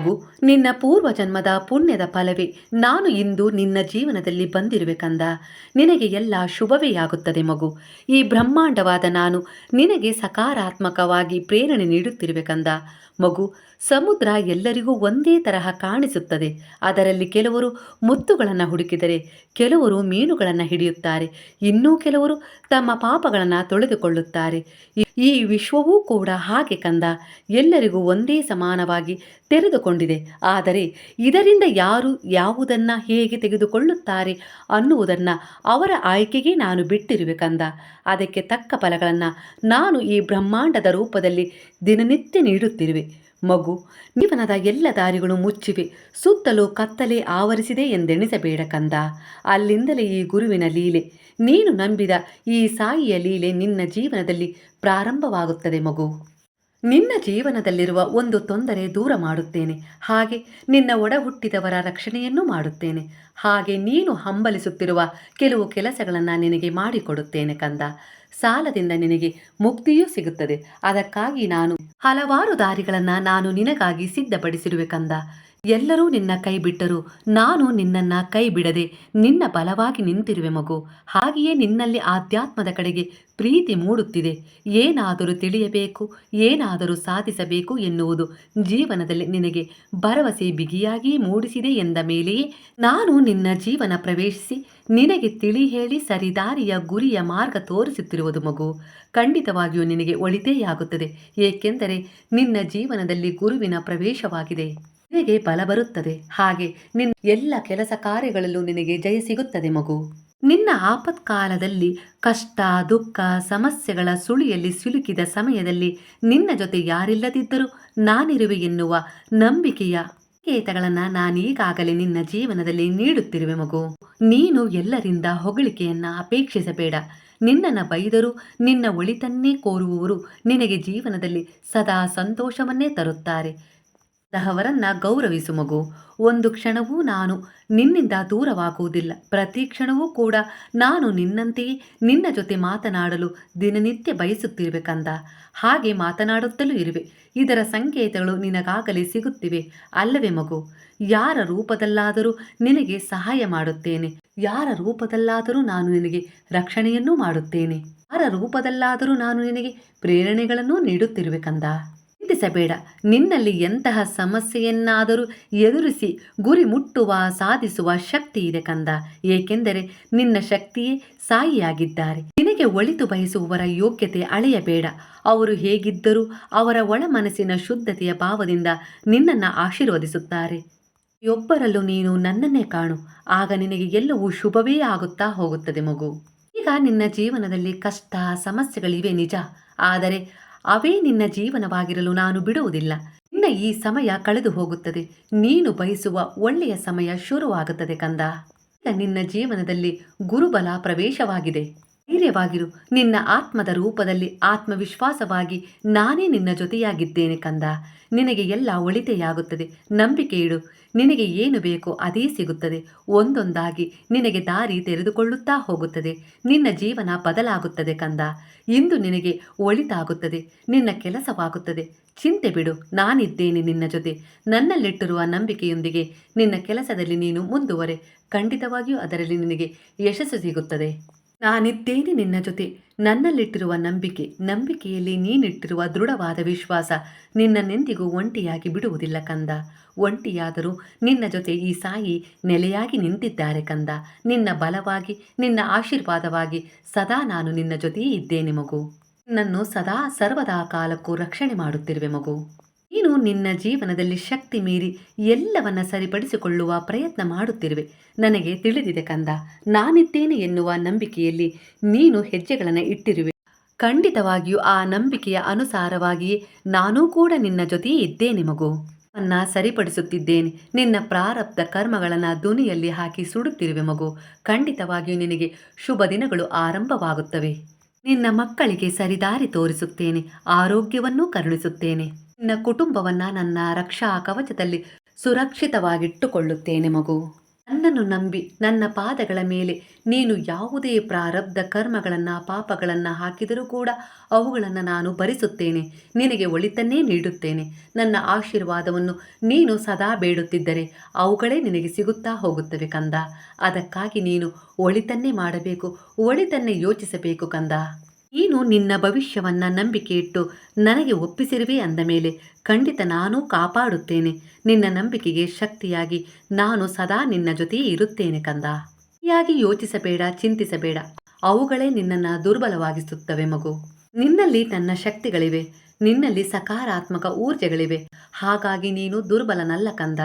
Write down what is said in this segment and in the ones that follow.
ಮಗು ನಿನ್ನ ಪೂರ್ವಜನ್ಮದ ಪುಣ್ಯದ ಫಲವೇ. ನಾನು ಇಂದು ನಿನ್ನ ಜೀವನದಲ್ಲಿ ಬಂದಿರುವೆ ಕಂದ. ನಿನಗೆ ಎಲ್ಲ ಶುಭವೇ ಆಗುತ್ತದೆ ಮಗು. ಈ ಬ್ರಹ್ಮಾಂಡವಾದ ನಾನು ನಿನಗೆ ಸಕಾರಾತ್ಮಕವಾಗಿ ಪ್ರೇರಣೆ ನೀಡುತ್ತಿರುವೆ ಕಂದ. ಮಗು ಸಮುದ್ರ ಎಲ್ಲರಿಗೂ ಒಂದೇ ತರಹ ಕಾಣಿಸುತ್ತದೆ. ಅದರಲ್ಲಿ ಕೆಲವರು ಮುತ್ತುಗಳನ್ನು ಹುಡುಕಿದರೆ, ಕೆಲವರು ಮೀನುಗಳನ್ನು ಹಿಡಿಯುತ್ತಾರೆ, ಇನ್ನೂ ಕೆಲವರು ತಮ್ಮ ಪಾಪಗಳನ್ನು ತೊಳೆದುಕೊಳ್ಳುತ್ತಾರೆ. ಈ- ವಿಶ್ವವೂ ಕೂಡ ಹಾಗೆ ಕಂದ. ಎಲ್ಲರಿಗೂ ಒಂದೇ ಸಮಾನವಾಗಿ ತೆರೆದುಕೊಂಡಿದೆ. ಆದರೆ ಇದರಿಂದ ಯಾರು ಯಾವುದನ್ನು ಹೇಗೆ ತೆಗೆದುಕೊಳ್ಳುತ್ತಾರೆ ಅನ್ನುವುದನ್ನು ಅವರ ಆಯ್ಕೆಗೆ ನಾನು ಬಿಟ್ಟಿರುವೆ ಕಂದ. ಅದಕ್ಕೆ ತಕ್ಕ ಫಲಗಳನ್ನು ನಾನು ಈ ಬ್ರಹ್ಮಾಂಡದ ರೂಪದಲ್ಲಿ ದಿನನಿತ್ಯ ನೀಡುತ್ತಿರುವೆ. ಮಗು ಜೀವನದ ಎಲ್ಲ ದಾರಿಗಳು ಮುಚ್ಚಿವೆ, ಸುತ್ತಲೂ ಕತ್ತಲೆ ಆವರಿಸಿದೆ ಎಂದೆಣಿಸಬೇಡ ಕಂದ. ಅಲ್ಲಿಂದಲೇ ಈ ಗುರುವಿನ ಲೀಲೆ. ನೀನು ನಂಬಿದ ಈ ಸಾಯಿಯ ಲೀಲೆ ನಿನ್ನ ಜೀವನದಲ್ಲಿ ಪ್ರಾರಂಭವಾಗುತ್ತದೆ ಮಗು. ನಿನ್ನ ಜೀವನದಲ್ಲಿರುವ ಒಂದು ತೊಂದರೆ ದೂರ ಮಾಡುತ್ತೇನೆ. ಹಾಗೆ ನಿನ್ನ ಒಡ ಹುಟ್ಟಿದವರ ರಕ್ಷಣೆಯನ್ನೂ ಮಾಡುತ್ತೇನೆ. ಹಾಗೆ ನೀನು ಹಂಬಲಿಸುತ್ತಿರುವ ಕೆಲವು ಕೆಲಸಗಳನ್ನು ನಿನಗೆ ಮಾಡಿಕೊಡುತ್ತೇನೆ ಕಂದ. ಸಾಲದಿಂದ ನಿನಗೆ ಮುಕ್ತಿಯೂ ಸಿಗುತ್ತದೆ. ಅದಕ್ಕಾಗಿ ನಾನು ಹಲವಾರು ದಾರಿಗಳನ್ನು ನಾನು ನಿನಗಾಗಿ ಸಿದ್ಧಪಡಿಸಿರುವೆ ಕಂದ. ಎಲ್ಲರೂ ನಿನ್ನ ಕೈ ಬಿಟ್ಟರು. ನಾನು ನಿನ್ನನ್ನು ಕೈ ಬಿಡದೆ ನಿನ್ನ ಬಲವಾಗಿ ನಿಂತಿರುವೆ ಮಗು. ಹಾಗೆಯೇ ನಿನ್ನಲ್ಲಿ ಆಧ್ಯಾತ್ಮದ ಕಡೆಗೆ ಪ್ರೀತಿ ಮೂಡುತ್ತಿದೆ. ಏನಾದರೂ ತಿಳಿಯಬೇಕು, ಏನಾದರೂ ಸಾಧಿಸಬೇಕು ಎನ್ನುವುದು ಜೀವನದಲ್ಲಿ ನಿನಗೆ ಭರವಸೆ ಬಿಗಿಯಾಗಿ ಮೂಡಿಸಿದೆ ಎಂದ ಮೇಲೆಯೇ ನಾನು ನಿನ್ನ ಜೀವನ ಪ್ರವೇಶಿಸಿ ನಿನಗೆ ತಿಳಿ ಹೇಳಿ ಸರಿದಾರಿಯ ಗುರಿಯ ಮಾರ್ಗ ತೋರಿಸುತ್ತಿರುವುದು ಮಗು. ಖಂಡಿತವಾಗಿಯೂ ನಿನಗೆ ಒಳಿತೇಯಾಗುತ್ತದೆ. ಏಕೆಂದರೆ ನಿನ್ನ ಜೀವನದಲ್ಲಿ ಗುರುವಿನ ಪ್ರವೇಶವಾಗಿದೆ. ನಿನಗೆ ಬಲ ಬರುತ್ತದೆ? ಹಾಗೆ ನಿನ್ನ ಎಲ್ಲ ಕೆಲಸ ಕಾರ್ಯಗಳಲ್ಲೂ ನಿನಗೆ ಜಯ ಸಿಗುತ್ತದೆ ಮಗು. ನಿನ್ನ ಆಪತ್ಕಾಲದಲ್ಲಿ ಕಷ್ಟ, ದುಃಖ, ಸಮಸ್ಯೆಗಳ ಸುಳಿಯಲ್ಲಿ ಸಿಲುಕಿದ ಸಮಯದಲ್ಲಿ ನಿನ್ನ ಜೊತೆ ಯಾರಿಲ್ಲದಿದ್ದರೂ ನಾನಿರುವೆ ಎನ್ನುವ ನಂಬಿಕೆಯ ಸಂಕೇತಗಳನ್ನು ನಾನೀಗಾಗಲೇ ನಿನ್ನ ಜೀವನದಲ್ಲಿ ನೀಡುತ್ತಿರುವೆ ಮಗು. ನೀನು ಎಲ್ಲರಿಂದ ಹೊಗಳಿಕೆಯನ್ನ ಅಪೇಕ್ಷಿಸಬೇಡ. ನಿನ್ನನ್ನು ಬೈದರೂ ನಿನ್ನ ಒಳಿತನ್ನೇ ಕೋರುವವರು ನಿನಗೆ ಜೀವನದಲ್ಲಿ ಸದಾ ಸಂತೋಷವನ್ನೇ ತರುತ್ತಾರೆ. ಅವರನ್ನ ಗೌರವಿಸು ಮಗು. ಒಂದು ಕ್ಷಣವೂ ನಾನು ನಿನ್ನಿಂದ ದೂರವಾಗುವುದಿಲ್ಲ. ಪ್ರತಿ ಕ್ಷಣವೂ ಕೂಡ ನಾನು ನಿನ್ನಂತೆಯೇ ನಿನ್ನ ಜೊತೆ ಮಾತನಾಡಲು ದಿನನಿತ್ಯ ಬಯಸುತ್ತಿರಬೇಕಂದ. ಹಾಗೆ ಮಾತನಾಡುತ್ತಲೂ ಇರುವೆ. ಇದರ ಸಂಕೇತಗಳು ನಿನಗಾಗಲೇ ಸಿಗುತ್ತಿವೆ ಅಲ್ಲವೇ ಮಗು? ಯಾರ ರೂಪದಲ್ಲಾದರೂ ನಿನಗೆ ಸಹಾಯ ಮಾಡುತ್ತೇನೆ. ಯಾರ ರೂಪದಲ್ಲಾದರೂ ನಾನು ನಿನಗೆ ರಕ್ಷಣೆಯನ್ನೂ ಮಾಡುತ್ತೇನೆ. ಯಾರ ರೂಪದಲ್ಲಾದರೂ ನಾನು ನಿನಗೆ ಪ್ರೇರಣೆಗಳನ್ನೂ ನೀಡುತ್ತಿರುವೆ ಕಂದ ಚಿಂತಿಸಬೇಡ. ನಿನ್ನಲ್ಲಿ ಎಂತಹ ಸಮಸ್ಯೆಯನ್ನಾದರೂ ಎದುರಿಸಿ ಗುರಿ ಮುಟ್ಟುವ ಸಾಧಿಸುವ ಶಕ್ತಿ ಇದೆ ಕಂದ. ಏಕೆಂದರೆ ನಿನ್ನ ಶಕ್ತಿಯೇ ಸಾಯಿಯಾಗಿದ್ದಾರೆ. ನಿನಗೆ ಒಳಿತು ಬಯಸುವವರ ಯೋಗ್ಯತೆ ಅಳೆಯಬೇಡ. ಅವರು ಹೇಗಿದ್ದರೂ ಅವರ ಒಳ ಮನಸ್ಸಿನ ಶುದ್ಧತೆಯ ಭಾವದಿಂದ ನಿನ್ನನ್ನು ಆಶೀರ್ವದಿಸುತ್ತಾರೆ. ಒಬ್ಬರಲ್ಲೂ ನೀನು ನನ್ನನ್ನೇ ಕಾಣು. ಆಗ ನಿನಗೆ ಎಲ್ಲವೂ ಶುಭವೇ ಆಗುತ್ತಾ ಹೋಗುತ್ತದೆ ಮಗು. ಈಗ ನಿನ್ನ ಜೀವನದಲ್ಲಿ ಕಷ್ಟ, ಸಮಸ್ಯೆಗಳಿವೆ ನಿಜ. ಆದರೆ ಅವೇ ನಿನ್ನ ಜೀವನವಾಗಿರಲು ನಾನು ಬಿಡುವುದಿಲ್ಲ. ನಿನ್ನ ಈ ಸಮಯ ಕಳೆದು ಹೋಗುತ್ತದೆ. ನೀನು ಬಯಸುವ ಒಳ್ಳೆಯ ಸಮಯ ಶುರುವಾಗುತ್ತದೆ ಕಂದ. ನಿನ್ನ ಜೀವನದಲ್ಲಿ ಗುರುಬಲ ಪ್ರವೇಶವಾಗಿದೆ. ಧೈರ್ಯವಾಗಿರು. ನಿನ್ನ ಆತ್ಮದ ರೂಪದಲ್ಲಿ ಆತ್ಮವಿಶ್ವಾಸವಾಗಿ ನಾನೇ ನಿನ್ನ ಜೊತೆಯಾಗಿದ್ದೇನೆ ಕಂದ. ನಿನಗೆ ಎಲ್ಲ ಒಳಿತೆಯಾಗುತ್ತದೆ. ನಂಬಿಕೆ ಇಡು. ನಿನಗೆ ಏನು ಬೇಕೋ ಅದೇ ಸಿಗುತ್ತದೆ. ಒಂದೊಂದಾಗಿ ನಿನಗೆ ದಾರಿ ತೆರೆದುಕೊಳ್ಳುತ್ತಾ ಹೋಗುತ್ತದೆ. ನಿನ್ನ ಜೀವನ ಬದಲಾಗುತ್ತದೆ ಕಂದ. ಇಂದು ನಿನಗೆ ಒಳಿತಾಗುತ್ತದೆ. ನಿನ್ನ ಕೆಲಸವಾಗುತ್ತದೆ. ಚಿಂತೆ ಬಿಡು. ನಾನಿದ್ದೇನೆ ನಿನ್ನ ಜೊತೆ. ನನ್ನಲ್ಲಿಟ್ಟಿರುವ ನಂಬಿಕೆಯೊಂದಿಗೆ ನಿನ್ನ ಕೆಲಸದಲ್ಲಿ ನೀನು ಮುಂದುವರೆ. ಖಂಡಿತವಾಗಿಯೂ ಅದರಲ್ಲಿ ನಿನಗೆ ಯಶಸ್ಸು ಸಿಗುತ್ತದೆ. ನಾನಿದ್ದೇನೆ ನಿನ್ನ ಜೊತೆ. ನನ್ನಲ್ಲಿಟ್ಟಿರುವ ನಂಬಿಕೆ, ನಂಬಿಕೆಯಲ್ಲಿ ನೀನಿಟ್ಟಿರುವ ದೃಢವಾದ ವಿಶ್ವಾಸ ನಿನ್ನನ್ನೆಂದಿಗೂ ಒಂಟಿಯಾಗಿ ಬಿಡುವುದಿಲ್ಲ ಕಂದ. ಒಂಟಿಯಾದರೂ ನಿನ್ನ ಜೊತೆ ಈ ಸಾಯಿ ನೆಲೆಯಾಗಿ ನಿಂತಿದ್ದಾರೆ ಕಂದ. ನಿನ್ನ ಬಲವಾಗಿ, ನಿನ್ನ ಆಶೀರ್ವಾದವಾಗಿ ಸದಾ ನಾನು ನಿನ್ನ ಜೊತೆಯೇ ಇದ್ದೇನೆ ಮಗು. ನನ್ನನ್ನು ಸದಾ ಸರ್ವದಾ ಕಾಲಕ್ಕೂ ರಕ್ಷಣೆ ಮಾಡುತ್ತಿರುವೆ ಮಗು. ನೀನು ನಿನ್ನ ಜೀವನದಲ್ಲಿ ಶಕ್ತಿ ಮೀರಿ ಎಲ್ಲವನ್ನ ಸರಿಪಡಿಸಿಕೊಳ್ಳುವ ಪ್ರಯತ್ನ ಮಾಡುತ್ತಿರುವೆ. ನನಗೆ ತಿಳಿದಿದೆ ಕಂದ, ನಾನಿದ್ದೇನೆ ಎನ್ನುವ ನಂಬಿಕೆಯಲ್ಲಿ ನೀನು ಹೆಜ್ಜೆಗಳನ್ನು ಇಟ್ಟಿರುವೆ. ಖಂಡಿತವಾಗಿಯೂ ಆ ನಂಬಿಕೆಯ ಅನುಸಾರವಾಗಿಯೇ ನಾನೂ ಕೂಡ ನಿನ್ನ ಜೊತೆಯೇ ಇದ್ದೇನೆ ಮಗು. ಅನ್ನ ಸರಿಪಡಿಸುತ್ತಿದ್ದೇನೆ. ನಿನ್ನ ಪ್ರಾರಬ್ಧ ಕರ್ಮಗಳನ್ನು ಧ್ವನಿಯಲ್ಲಿ ಹಾಕಿ ಸುಡುತ್ತಿರುವೆ ಮಗು. ಖಂಡಿತವಾಗಿಯೂ ನಿನಗೆ ಶುಭ ದಿನಗಳು ಆರಂಭವಾಗುತ್ತವೆ. ನಿನ್ನ ಮಕ್ಕಳಿಗೆ ಸರಿದಾರಿ ತೋರಿಸುತ್ತೇನೆ. ಆರೋಗ್ಯವನ್ನೂ ಕರುಣಿಸುತ್ತೇನೆ. ನಿನ್ನ ಕುಟುಂಬವನ್ನ ನನ್ನ ರಕ್ಷಾ ಕವಚದಲ್ಲಿ ಸುರಕ್ಷಿತವಾಗಿಟ್ಟುಕೊಳ್ಳುತ್ತೇನೆ ಮಗು. ನನ್ನನ್ನು ನಂಬಿ ನನ್ನ ಪಾದಗಳ ಮೇಲೆ ನೀನು ಯಾವುದೇ ಪ್ರಾರಬ್ಧ ಕರ್ಮಗಳನ್ನು, ಪಾಪಗಳನ್ನು ಹಾಕಿದರೂ ಕೂಡ ಅವುಗಳನ್ನು ನಾನು ಭರಿಸುತ್ತೇನೆ. ನಿನಗೆ ಒಳಿತನ್ನೇ ನೀಡುತ್ತೇನೆ. ನನ್ನ ಆಶೀರ್ವಾದವನ್ನು ನೀನು ಸದಾ ಬೇಡುತ್ತಿದ್ದರೆ ಅವುಗಳೇ ನಿನಗೆ ಸಿಗುತ್ತಾ ಹೋಗುತ್ತವೆ ಕಂದ. ಅದಕ್ಕಾಗಿ ನೀನು ಒಳಿತನ್ನೇ ಮಾಡಬೇಕು, ಒಳಿತನ್ನೇ ಯೋಚಿಸಬೇಕು ಕಂದ. ನೀನು ನಿನ್ನ ಭವಿಷ್ಯವನ್ನ ನಂಬಿಕೆ ಇಟ್ಟು ನನಗೆ ಒಪ್ಪಿಸಿರುವೆ ಅಂದ ಮೇಲೆ ಖಂಡಿತ ನಾನೂ ಕಾಪಾಡುತ್ತೇನೆ. ನಿನ್ನ ನಂಬಿಕೆಗೆ ಶಕ್ತಿಯಾಗಿ ನಾನು ಸದಾ ನಿನ್ನ ಜೊತೆಯೇ ಇರುತ್ತೇನೆ ಕಂದ. ಯಾಗಿ ಯೋಚಿಸಬೇಡ, ಚಿಂತಿಸಬೇಡ. ಅವುಗಳೇ ನಿನ್ನನ್ನು ದುರ್ಬಲವಾಗಿಸುತ್ತವೆ ಮಗು. ನಿನ್ನಲ್ಲಿ ನನ್ನ ಶಕ್ತಿಗಳಿವೆ. ನಿನ್ನಲ್ಲಿ ಸಕಾರಾತ್ಮಕ ಊರ್ಜೆಗಳಿವೆ. ಹಾಗಾಗಿ ನೀನು ದುರ್ಬಲನಲ್ಲ ಕಂದ.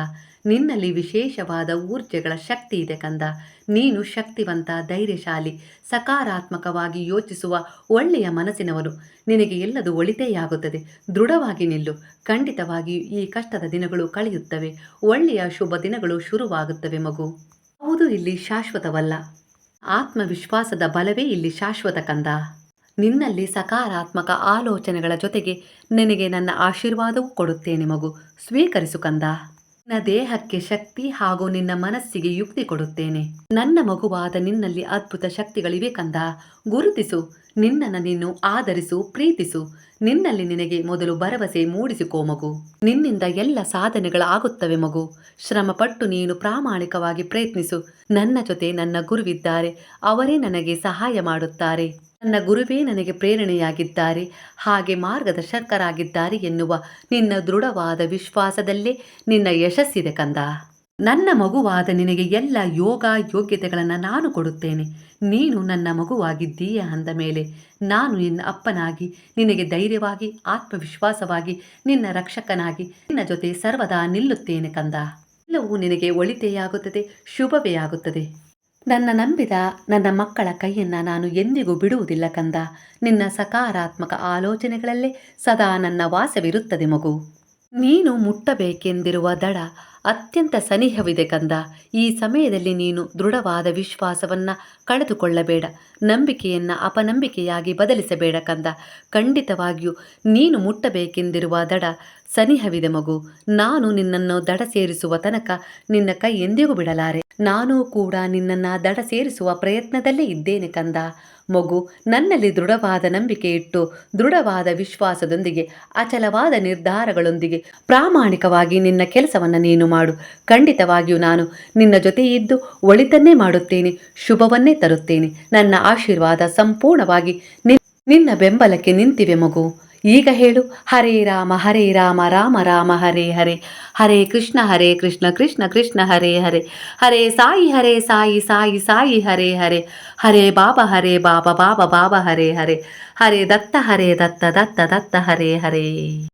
ನಿನ್ನಲ್ಲಿ ವಿಶೇಷವಾದ ಊರ್ಜೆಗಳ ಶಕ್ತಿ ಇದೆ ಕಂದ. ನೀನು ಶಕ್ತಿವಂತ, ಧೈರ್ಯಶಾಲಿ, ಸಕಾರಾತ್ಮಕವಾಗಿ ಯೋಚಿಸುವ ಒಳ್ಳೆಯ ಮನಸ್ಸಿನವನು. ನಿನಗೆ ಎಲ್ಲದು ಒಳಿತೆಯಾಗುತ್ತದೆ. ದೃಢವಾಗಿ ನಿಲ್ಲು. ಖಂಡಿತವಾಗಿಯೂ ಈ ಕಷ್ಟದ ದಿನಗಳು ಕಳೆಯುತ್ತವೆ. ಒಳ್ಳೆಯ ಶುಭ ದಿನಗಳು ಶುರುವಾಗುತ್ತವೆ ಮಗು. ಹೌದು, ಇಲ್ಲಿ ಶಾಶ್ವತವಲ್ಲ. ಆತ್ಮವಿಶ್ವಾಸದ ಬಲವೇ ಇಲ್ಲಿ ಶಾಶ್ವತ ಕಂದ. ನಿನ್ನಲ್ಲಿ ಸಕಾರಾತ್ಮಕ ಆಲೋಚನೆಗಳ ಜೊತೆಗೆ ನಿನಗೆ ನನ್ನ ಆಶೀರ್ವಾದವೂ ಕೊಡುತ್ತೇನೆ ಮಗು. ಸ್ವೀಕರಿಸು ಕಂದ. ನಿನ್ನ ದೇಹಕ್ಕೆ ಶಕ್ತಿ ಹಾಗೂ ನಿನ್ನ ಮನಸ್ಸಿಗೆ ಯುಕ್ತಿ ಕೊಡುತ್ತೇನೆ. ನನ್ನ ಮಗುವಾದ ನಿನ್ನಲ್ಲಿ ಅದ್ಭುತ ಶಕ್ತಿಗಳಿವೆ ಕಂದ. ಗುರುತಿಸು. ನಿನ್ನನ್ನು ನೀನು ಆಧರಿಸು, ಪ್ರೀತಿಸು. ನಿನ್ನಲ್ಲಿ ನಿನಗೆ ಮೊದಲು ಭರವಸೆ ಮೂಡಿಸಿಕೋ ಮಗು. ನಿನ್ನಿಂದ ಎಲ್ಲ ಸಾಧನೆಗಳಾಗುತ್ತವೆ ಮಗು. ಶ್ರಮಪಟ್ಟು ನೀನು ಪ್ರಾಮಾಣಿಕವಾಗಿ ಪ್ರಯತ್ನಿಸು. ನನ್ನ ಜೊತೆ ನನ್ನ ಗುರುವಿದ್ದಾರೆ. ಅವರೇ ನನಗೆ ಸಹಾಯ ಮಾಡುತ್ತಾರೆ. ನನ್ನ ಗುರುವೇ ನನಗೆ ಪ್ರೇರಣೆಯಾಗಿದ್ದಾರೆ. ಹಾಗೆ ಮಾರ್ಗದರ್ಶಕರಾಗಿದ್ದಾರೆ ಎನ್ನುವ ನಿನ್ನ ದೃಢವಾದ ವಿಶ್ವಾಸದಲ್ಲೇ ನಿನ್ನ ಯಶಸ್ಸಿದೆ ಕಂದ. ನನ್ನ ಮಗುವಾದ ನಿನಗೆ ಎಲ್ಲ ಯೋಗ ಯೋಗ್ಯತೆಗಳನ್ನು ನಾನು ಕೊಡುತ್ತೇನೆ. ನೀನು ನನ್ನ ಮಗುವಾಗಿದ್ದೀಯ ಅಂದ ಮೇಲೆ, ನಾನು ನಿನ್ನ ಅಪ್ಪನಾಗಿ, ನಿನಗೆ ಧೈರ್ಯವಾಗಿ, ಆತ್ಮವಿಶ್ವಾಸವಾಗಿ, ನಿನ್ನ ರಕ್ಷಕನಾಗಿ, ನಿನ್ನ ಜೊತೆ ಸರ್ವದಾ ನಿಲ್ಲುತ್ತೇನೆ ಕಂದ. ಎಲ್ಲವೂ ನಿನಗೆ ಒಳಿತೆಯಾಗುತ್ತದೆ, ಶುಭವೇ ಆಗುತ್ತದೆ. ನನ್ನ ನಂಬಿದ ನನ್ನ ಮಕ್ಕಳ ಕೈಯನ್ನು ನಾನು ಎಂದಿಗೂ ಬಿಡುವುದಿಲ್ಲ ಕಂದ. ನಿನ್ನ ಸಕಾರಾತ್ಮಕ ಆಲೋಚನೆಗಳಲ್ಲೇ ಸದಾ ನನ್ನ ವಾಸವಿರುತ್ತದೆ ಮಗು. ನೀನು ಮುಟ್ಟಬೇಕೆಂದಿರುವ ದಡ ಅತ್ಯಂತ ಸನಿಹವಿದೆ ಕಂದ. ಈ ಸಮಯದಲ್ಲಿ ನೀನು ದೃಢವಾದ ವಿಶ್ವಾಸವನ್ನ ಕಳೆದುಕೊಳ್ಳಬೇಡ. ನಂಬಿಕೆಯನ್ನ ಅಪನಂಬಿಕೆಯಾಗಿ ಬದಲಿಸಬೇಡ ಕಂದ. ಖಂಡಿತವಾಗಿಯೂ ನೀನು ಮುಟ್ಟಬೇಕೆಂದಿರುವ ದಡ ಸನಿಹವಿದೆ ಮಗು. ನಾನು ನಿನ್ನನ್ನು ದಡ ಸೇರಿಸುವ ತನಕ ನಿನ್ನ ಕೈ ಎಂದಿಗೂ ಬಿಡಲಾರೆ. ನಾನು ಕೂಡ ನಿನ್ನನ್ನು ದಡ ಸೇರಿಸುವ ಪ್ರಯತ್ನದಲ್ಲೇ ಇದ್ದೇನೆ ಕಂದ. ಮಗು, ನನ್ನಲ್ಲಿ ದೃಢವಾದ ನಂಬಿಕೆ ಇಟ್ಟು ದೃಢವಾದ ವಿಶ್ವಾಸದೊಂದಿಗೆ, ಅಚಲವಾದ ನಿರ್ಧಾರಗಳೊಂದಿಗೆ ಪ್ರಾಮಾಣಿಕವಾಗಿ ನಿನ್ನ ಕೆಲಸವನ್ನು ನೀನು ಮಾಡು. ಖಂಡಿತವಾಗಿಯೂ ನಾನು ನಿನ್ನ ಜೊತೆ ಇದ್ದು ಒಳಿತನ್ನೇ ಮಾಡುತ್ತೇನೆ, ಶುಭವನ್ನೇ ತರುತ್ತೇನೆ. ನನ್ನ ಆಶೀರ್ವಾದ ಸಂಪೂರ್ಣವಾಗಿ ನಿನ್ನ ಬೆಂಬಲಕ್ಕೆ ನಿಂತಿವೆ ಮಗು. ಈಗ ಹೇಳು, ಹರೇ ರಾಮ ಹರೇ ರಾಮ ರಾಮ ರಾಮ, ಹರೇ ಹರೇ. ಹರೇ ಕೃಷ್ಣ ಹರೇ ಕೃಷ್ಣ ಕೃಷ್ಣ ಕೃಷ್ಣ, ಹರೇ ಹರೇ. ಹರೇ ಸಾಯಿ ಹರೇ ಸಾಯಿ ಸಾಯಿ ಸಾಯಿ, ಹರೇ ಹರೇ. ಹರೇ ಬಾಬಾ ಹರೇ ಬಾಬಾ ಬಾಬಾ ಬಾಬಾ, ಹರೇ ಹರೇ. ಹರೇ ದತ್ತ ಹರೇ ದತ್ತ ದತ್ತ ದತ್ತ, ಹರೇ ಹರೇ.